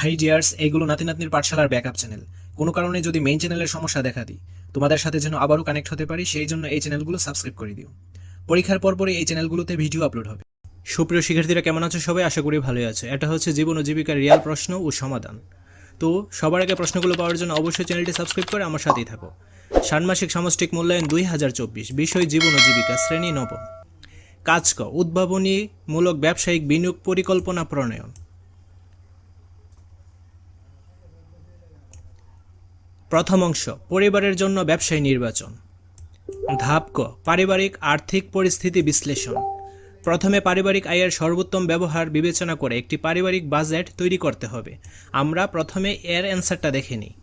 High dears এগুলো নাতি নাতনির পাঠশালার ব্যাকআপ চ্যানেল কোনো কারণে যদি মেইন চ্যানেলের সমস্যা দেখা দিই, তোমাদের সাথে যেন আবারও কানেক্ট হতে পারি, সেই জন্য এই চ্যানেলগুলো সাবস্ক্রাইব করে দিও। পরীক্ষার পরপরই এই চ্যানেলগুলোতে ভিডিও আপলোড হবে। সুপ্রিয় শিক্ষার্থীরা, কেমন আছো সবাই? আশা করি ভালোই আছে। এটা হচ্ছে জীবন ও জীবিকার রিয়াল প্রশ্ন ও সমাধান। তো সবার আগে প্রশ্নগুলো পাওয়ার জন্য অবশ্যই চ্যানেলটি সাবস্ক্রাইব করে আমার সাথেই থাকো। ষান্মাসিক সামষ্টিক মূল্যায়ন দুই হাজার চব্বিশ, বিষয় জীবন ও জীবিকা, শ্রেণি নবম। কাজ ক, উদ্ভাবনীমূলক ব্যবসায়িক বিনিয়োগ পরিকল্পনা প্রণয়ন। প্রথম অংশ, পরিবারের জন্য ব্যবসায়ী নির্বাচন। ধাপ ক, পারিবারিক আর্থিক পরিস্থিতি বিশ্লেষণ। প্রথমে পারিবারিক আয়ের সর্বোত্তম ব্যবহার বিবেচনা করে একটি পারিবারিক বাজেট তৈরি করতে হবে। আমরা প্রথমে এর অ্যান্সারটা দেখে নিই।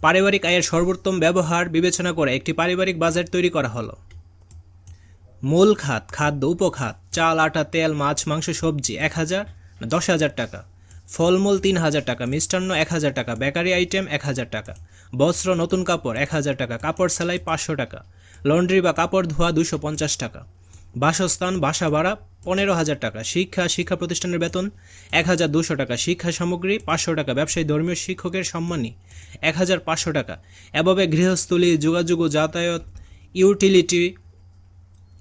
পারিবারিক আয়ের সর্বোত্তম ব্যবহার বিবেচনা করে একটি পারিবারিক বাজেট তৈরি করা হলো। মূল খাত, খাদ্য, উপখাত, চাল, আটা, তেল, মাছ, মাংস, সবজি এক হাজার দশ হাজার টাকা। ফলমূল তিন হাজার টাকা, মিষ্টান্ন এক হাজার টাকা, বেকারি আইটেম এক হাজার টাকা। বস্ত্র, নতুন কাপড় এক হাজার টাকা, কাপড় সেলাই পাঁচশো টাকা। লন্ড্রি বা কাপড় ধোয়া দুশো পঞ্চাশ টাকা। বাসস্থান, বাসা ভাড়া পনেরো হাজার টাকা। শিক্ষা শিক্ষা প্রতিষ্ঠানের বেতন এক হাজার দুশো টাকা। শিক্ষা সামগ্রী পাঁচশো টাকা। ব্যবসায়ী, ধর্মীয় শিক্ষকের সম্মানী এক হাজার পাঁচশো টাকা। এভাবে গৃহস্থলী, যোগাযোগ ও যাতায়াত, ইউটিলিটি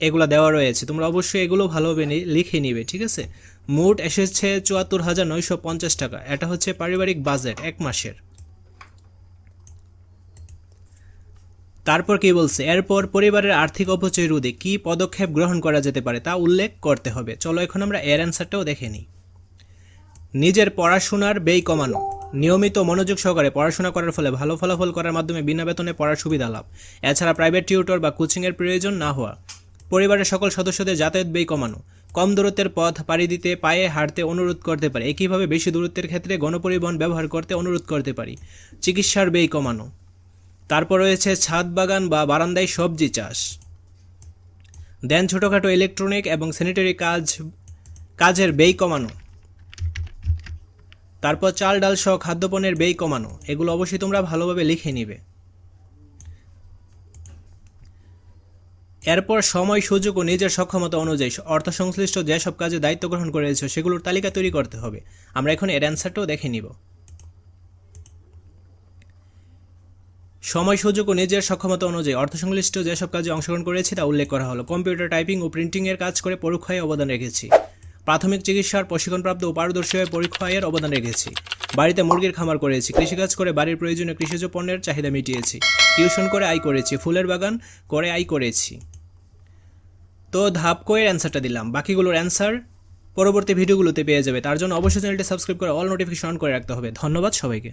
এগুলো দেওয়া রয়েছে। তোমরা অবশ্যই এগুলো ভালোভাবে লিখে নিবে, ঠিক আছে? মোট এসেছে চুয়াত্তর হাজার নয়শো পঞ্চাশ টাকা। এটা হচ্ছে পারিবারিক বাজেট, এক মাসের। তারপর কি বলছে? এরপর পরিবারের আর্থিক অপচয় রোধে কি পদক্ষেপ গ্রহণ করা যেতে পারে তা উল্লেখ করতে হবে। চলো এখন আমরা এর অ্যান্সারটাও দেখে নিই। নিজের পড়াশোনার ব্যয় কমানো। নিয়মিত মনোযোগ সহকারে পড়াশোনা করার ফলে ভালো ফলাফল করার মাধ্যমে বিনা বেতনে পড়ার সুবিধা লাভ। এছাড়া প্রাইভেট টিউটর বা কোচিংয়ের প্রয়োজন না হওয়া। পরিবারের সকল সদস্যদের যাতায়াত ব্যয় কমানো। কম দূরত্বের পথ পাড়ি দিতে পায়ে হাঁটতে অনুরোধ করতে পারে। একইভাবে বেশি দূরত্বের ক্ষেত্রে গণপরিবহন ব্যবহার করতে অনুরোধ করতে পারি। চিকিৎসার ব্যয় কমানো। তারপর রয়েছে ছাদ বাগান বা বারান্দায় সবজি চাষ। দেন ছোটোখাটো ইলেকট্রনিক এবং স্যানিটারি কাজ, কাজের ব্যয় কমানো। তারপর চাল, ডাল সহ খাদ্যপণ্যের ব্যয় কমানো। এগুলো অবশ্যই তোমরা ভালোভাবে লিখে নিবে। এরপর সময়, সুযোগ ও নিজের সক্ষমতা অনুযায়ী অর্থ সংশ্লিষ্ট যেসব কাজে দায়িত্ব গ্রহণ করেছে সেগুলোর তালিকা তৈরি করতে হবে। আমরা এখন এর অ্যান্সারটাও দেখে নিব। সময়, সুযোগ ও নিজের সক্ষমতা অনুযায়ী অর্থ সংশ্লিষ্ট যেসব কাজে অংশগ্রহণ করেছি তা উল্লেখ করা হলো। কম্পিউটার টাইপিং ও প্রিন্টিংয়ের কাজ করে পরীক্ষায় অবদান রেখেছি। প্রাথমিক চিকিৎসার প্রশিক্ষণপ্রাপ্ত ও পারদর্শী হয়ে পরীক্ষায়ের অবদান রেখেছি। বাড়িতে মুরগির খামার করেছি, কৃষিকাজ করে বাড়ির প্রয়োজনীয় কৃষিজ পণ্যের চাহিদা মিটিয়েছি। টিউশন করে আয় করেছি, ফুলের বাগান করে আয় করেছি। তো ধাপ কয়ের অ্যান্সারটা দিলাম। বাকিগুলোর অ্যান্সার পরবর্তী ভিডিওগুলোতে পেয়ে যাবে। তার জন্য অবশ্যই চ্যানেলটি সাবস্ক্রাইব করে অল নোটিফিকেশন অন করে রাখতে হবে। ধন্যবাদ সবাইকে।